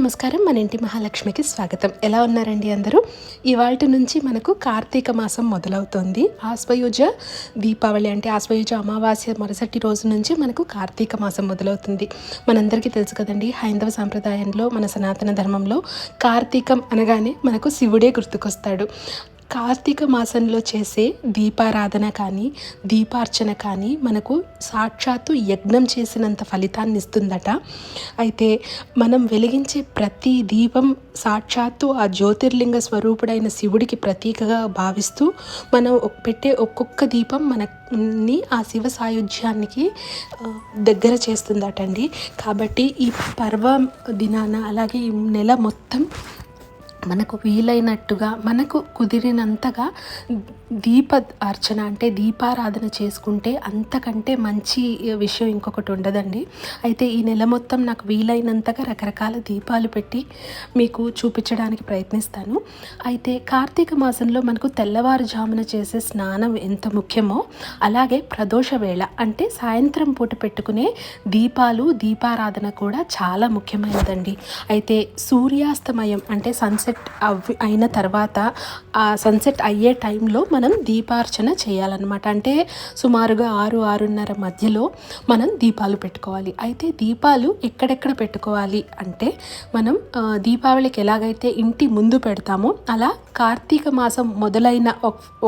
నమస్కారం. మన ఇంటి మహాలక్ష్మికి స్వాగతం. ఎలా ఉన్నారండి అందరూ? ఇవాటి నుంచి మనకు కార్తీక మాసం మొదలవుతుంది. ఆశ్వయుజ దీపావళి అంటే ఆశ్వయుజ అమావాస్య మరుసటి రోజు నుంచి మనకు కార్తీక మాసం మొదలవుతుంది. మనందరికీ తెలుసు కదండి హైందవ సాంప్రదాయంలో మన సనాతన ధర్మంలో కార్తీకం అనగానే మనకు శివుడే గుర్తుకొస్తాడు. కార్తీక మాసంలో చేసే దీపారాధన కానీ దీపార్చన కానీ మనకు సాక్షాత్తు యజ్ఞం చేసినంత ఫలితాన్ని ఇస్తుందట. అయితే మనం వెలిగించే ప్రతి దీపం సాక్షాత్తు ఆ జ్యోతిర్లింగ స్వరూపుడైన శివుడికి ప్రతీకగా భావిస్తూ మనం పెట్టే ఒక్కొక్క దీపం మనని ఆ శివ సాయుధ్యానికి దగ్గర చేస్తుందటండి. కాబట్టి ఈ పర్వ దినాన అలాగే ఈ నెల మొత్తం మనకు వీలైనట్టుగా మనకు కుదిరినంతగా దీప అర్చన అంటే దీపారాధన చేసుకుంటే అంతకంటే మంచి విషయం ఇంకొకటి ఉండదండి. అయితే ఈ నెల మొత్తం నాకు వీలైనంతగా రకరకాల దీపాలు పెట్టి మీకు చూపించడానికి ప్రయత్నిస్తాను. అయితే కార్తీక మాసంలో మనకు తెల్లవారుజామున చేసే స్నానం ఎంత ముఖ్యమో అలాగే ప్రదోష వేళ అంటే సాయంత్రం పూట పెట్టుకునే దీపాలు దీపారాధన కూడా చాలా ముఖ్యమైనదండి. అయితే సూర్యాస్తమయం అంటే సన్సెట్ అవి అయిన తర్వాత ఆ సన్సెట్ అయ్యే టైంలో మనం దీపార్చన చేయాలన్నమాట. అంటే సుమారుగా ఆరు ఆరున్నర మధ్యలో మనం దీపాలు పెట్టుకోవాలి. అయితే దీపాలు ఎక్కడెక్కడ పెట్టుకోవాలి అంటే మనం దీపావళికి ఎలాగైతే ఇంటి ముందు పెడతామో అలా కార్తీక మాసం మొదలైన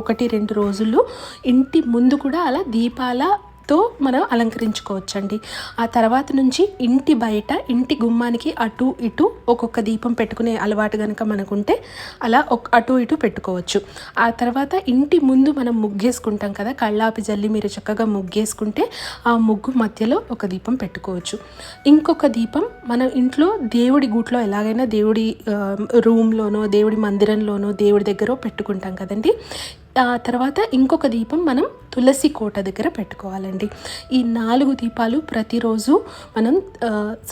ఒకటి రెండు రోజులు ఇంటి ముందు కూడా అలా దీపాల తో మనం అలంకరించుకోవచ్చండి. ఆ తర్వాత నుంచి ఇంటి బయట ఇంటి గుమ్మానికి అటు ఇటు ఒక్కొక్క దీపం పెట్టుకునే అలవాటు కనుక మనకుంటే అలా ఒక అటు ఇటు పెట్టుకోవచ్చు. ఆ తర్వాత ఇంటి ముందు మనం ముగ్గేసుకుంటాం కదా కళ్ళాపి జల్లి మీరు చక్కగా ముగ్గేసుకుంటే ఆ ముగ్గు మధ్యలో ఒక దీపం పెట్టుకోవచ్చు. ఇంకొక దీపం మనం ఇంట్లో దేవుడి గూట్లో ఎలాగైనా దేవుడి రూమ్లోనో దేవుడి మందిరంలోనో దేవుడి దగ్గర పెట్టుకుంటాం కదండి. ఆ తర్వాత ఇంకొక దీపం మనం తులసి కోట దగ్గర పెట్టుకోవాలండి. ఈ నాలుగు దీపాలు ప్రతిరోజు మనం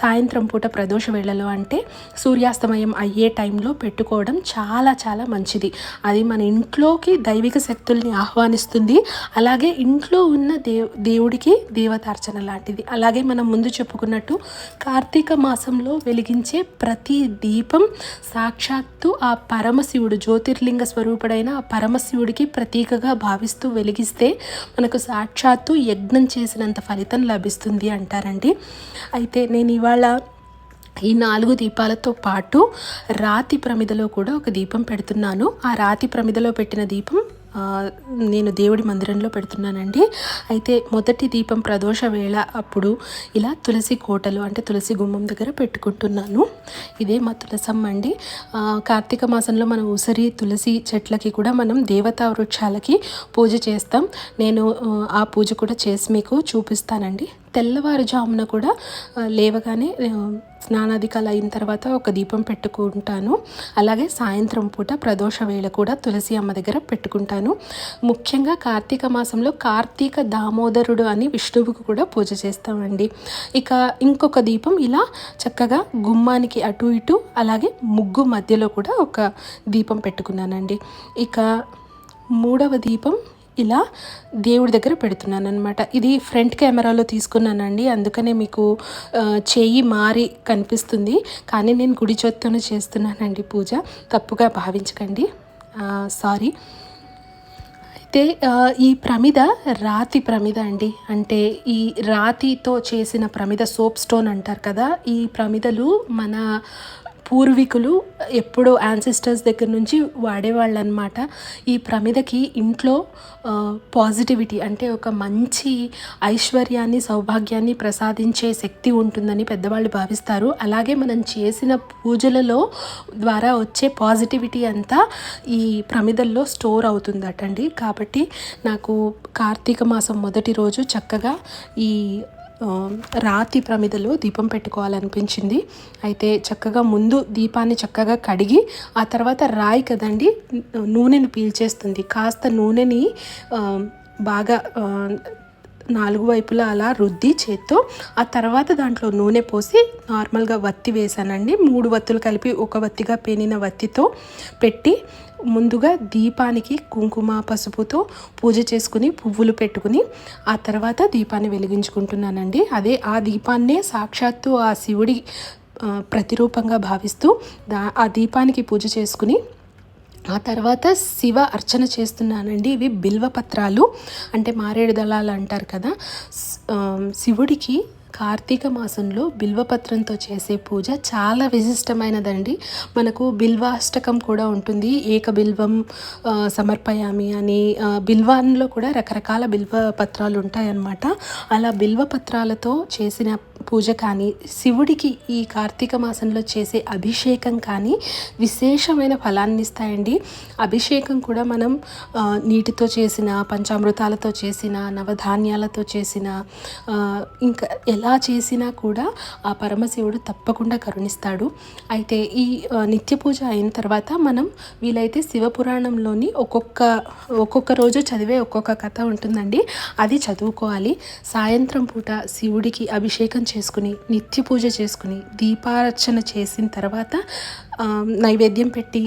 సాయంత్రం పూట ప్రదోష వేళలో అంటే సూర్యాస్తమయం అయ్యే టైంలో పెట్టుకోవడం చాలా చాలా మంచిది. అది మన ఇంట్లోకి దైవిక శక్తుల్ని ఆహ్వానిస్తుంది. అలాగే ఇంట్లో ఉన్న దేవ్ దేవుడికి దేవతార్చన లాంటిది. అలాగే మనం ముందు చెప్పుకున్నట్టు కార్తీక మాసంలో వెలిగించే ప్రతి దీపం సాక్షాత్తు ఆ పరమశివుడు జ్యోతిర్లింగ స్వరూపుడైన ఆ పరమశివుడికి ప్రతీకగా భావిస్తూ వెలిగిస్తే మనకు సాక్షాత్తు యజ్ఞం చేసినంత ఫలితం లభిస్తుంది అంటారండి. అయితే నేను ఇవాళ ఈ నాలుగు దీపాలతో పాటు రాతి ప్రమిదలో కూడా ఒక దీపం పెడుతున్నాను. ఆ రాతి ప్రమిదలో పెట్టిన దీపం నేను దేవుడి మందిరంలో పెడుతున్నానండి. అయితే మొదటి దీపం ప్రదోష వేళ అప్పుడు ఇలా తులసి కోటలు అంటే తులసి గుమ్మం దగ్గర పెట్టుకుంటున్నాను. ఇదే మా తులసమ్మ అండి. కార్తీక మాసంలో మనం ఉసిరి తులసి చెట్లకి కూడా మనం దేవతా వృక్షాలకి పూజ చేస్తాం. నేను ఆ, పూజ కూడా చేసి మీకు చూపిస్తానండి. తెల్లవారుజామున కూడా లేవగానే స్నానాధికాలు అయిన తర్వాత ఒక దీపం పెట్టుకుంటాను. అలాగే సాయంత్రం పూట ప్రదోష వేళ కూడా తులసి అమ్మ దగ్గర పెట్టుకుంటాను. ముఖ్యంగా కార్తీక మాసంలో కార్తీక దామోదరుడు అని విష్ణువుకు కూడా పూజ చేస్తామండి. ఇక ఇంకొక దీపం ఇలా చక్కగా గుమ్మానికి అటు ఇటు అలాగే ముగ్గు మధ్యలో కూడా ఒక దీపం పెట్టుకున్నానండి. ఇక మూడవ దీపం ఇలా దేవుడి దగ్గర పెడుతున్నాను అనమాట ఇది ఫ్రంట్ కెమెరాలో తీసుకున్నానండి. అందుకనే మీకు చెయ్యి మారి కనిపిస్తుంది. కానీ నేను గుడి చేత్తోనే చేస్తున్నానండి పూజ. తప్పుగా భావించకండి. సారీ. అయితే ఈ ప్రమిద రాతి ప్రమిద అండి. అంటే ఈ రాతితో చేసిన ప్రమిద సోప్ స్టోన్ అంటారు కదా ఈ ప్రమిదలు మన పూర్వీకులు ఎప్పుడో యాన్సిస్టర్స్ దగ్గర నుంచి వాడేవాళ్ళు అనమాట ఈ ప్రమిదకి ఇంట్లో పాజిటివిటీ అంటే ఒక మంచి ఐశ్వర్యాన్ని సౌభాగ్యాన్ని ప్రసాదించే శక్తి ఉంటుందని పెద్దవాళ్ళు భావిస్తారు. అలాగే మనం చేసిన పూజలలో ద్వారా వచ్చే పాజిటివిటీ అంతా ఈ ప్రమిదల్లో స్టోర్ అవుతుందటండి. కాబట్టి నాకు కార్తీక మాసం మొదటి రోజు చక్కగా ఈ రాతి ప్రమిదలో దీపం పెట్టుకోవాలనిపించింది. అయితే చక్కగా ముందు దీపాన్ని చక్కగా కడిగి ఆ తర్వాత రాయి కదండి నూనెను పీల్చేస్తుంది. కాస్త నూనెని బాగా నాలుగు వైపులా అలా రుద్ది చేత్తో ఆ తర్వాత దాంట్లో నూనె పోసి నార్మల్గా వత్తి వేసానండి మూడు వత్తులు కలిపి ఒక వత్తిగా పేనిన వత్తితో పెట్టి ముందుగా దీపానికి కుంకుమ పసుపుతో పూజ చేసుకుని పువ్వులు పెట్టుకుని ఆ తర్వాత దీపాన్ని వెలిగించుకుంటున్నానండి. అదే ఆ దీపాన్నే సాక్షాత్తు ఆ శివుడి ప్రతిరూపంగా భావిస్తూ దా ఆ దీపానికి పూజ చేసుకుని ఆ తర్వాత శివ అర్చన చేస్తున్నానండి. ఇవి బిల్వపత్రాలు అంటే మారేడు దళాలు అంటారు కదా. శివుడికి కార్తీక మాసంలో బిల్వపత్రంతో చేసే పూజ చాలా విశిష్టమైనదండి. మనకు బిల్వాష్టకం కూడా ఉంటుంది. ఏక బిల్వం సమర్పయామి అని బిల్వాన్లో కూడా రకరకాల బిల్వ పత్రాలు ఉంటాయన్నమాట. అలా బిల్వ పత్రాలతో చేసిన పూజ కానీ శివుడికి ఈ కార్తీక మాసంలో చేసే అభిషేకం కానీ విశేషమైన ఫలాన్ని ఇస్తాయండి. అభిషేకం కూడా మనం నీటితో చేసిన పంచామృతాలతో చేసిన నవధాన్యాలతో చేసిన ఇంకా ఎలా చేసినా కూడా ఆ పరమశివుడు తప్పకుండా కరుణిస్తాడు. అయితే ఈ నిత్య పూజ అయిన తర్వాత మనం వీలైతే శివపురాణంలోని ఒక్కొక్క ఒక్కొక్క రోజు చదివే ఒక్కొక్క కథ ఉంటుందండి. అది చదువుకోవాలి. సాయంత్రం పూట శివుడికి అభిషేకం చేసుకుని నిత్య పూజ చేసుకుని దీపార్చన చేసిన తర్వాత నైవేద్యం పెట్టి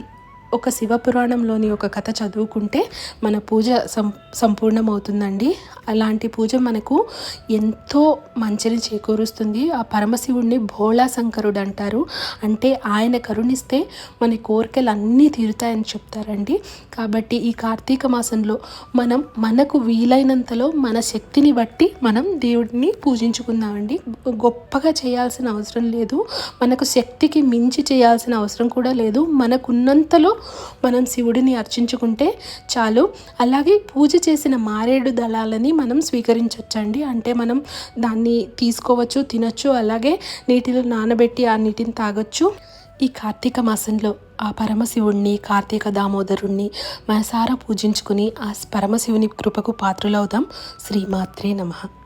ఒక శివపురాణంలోని ఒక కథ చదువుకుంటే మన పూజ సం సంపూర్ణమవుతుందండి. అలాంటి పూజ మనకు ఎంతో మంచిని చేకూరుస్తుంది. ఆ పరమశివుడిని భోళా శంకరుడు అంటారు అంటే ఆయన కరుణిస్తే మన కోరికలు అన్నీ తీరుతాయని చెప్తారండి. కాబట్టి ఈ కార్తీక మాసంలో మనం మనకు వీలైనంతలో మన శక్తిని బట్టి మనం దేవుడిని పూజించుకుందామండి. గొప్పగా చేయాల్సిన అవసరం లేదు. మనకు శక్తికి మించి చేయాల్సిన అవసరం కూడా లేదు. మనకున్నంతలో మనం శివుడిని అర్చించుకుంటే చాలు. అలాగే పూజ చేసిన మారేడు దళాలని మనం స్వీకరించవచ్చండి అంటే మనం దాన్ని తీసుకోవచ్చు తినచ్చు అలాగే నీటిలో నానబెట్టి ఆ నీటిని తాగొచ్చు. ఈ కార్తీక మాసంలో ఆ పరమశివుణ్ణి కార్తీక దామోదరుణ్ణి మనసారా పూజించుకుని ఆ పరమశివుని కృపకు పాత్రులవుదాం. శ్రీమాత్రే నమః.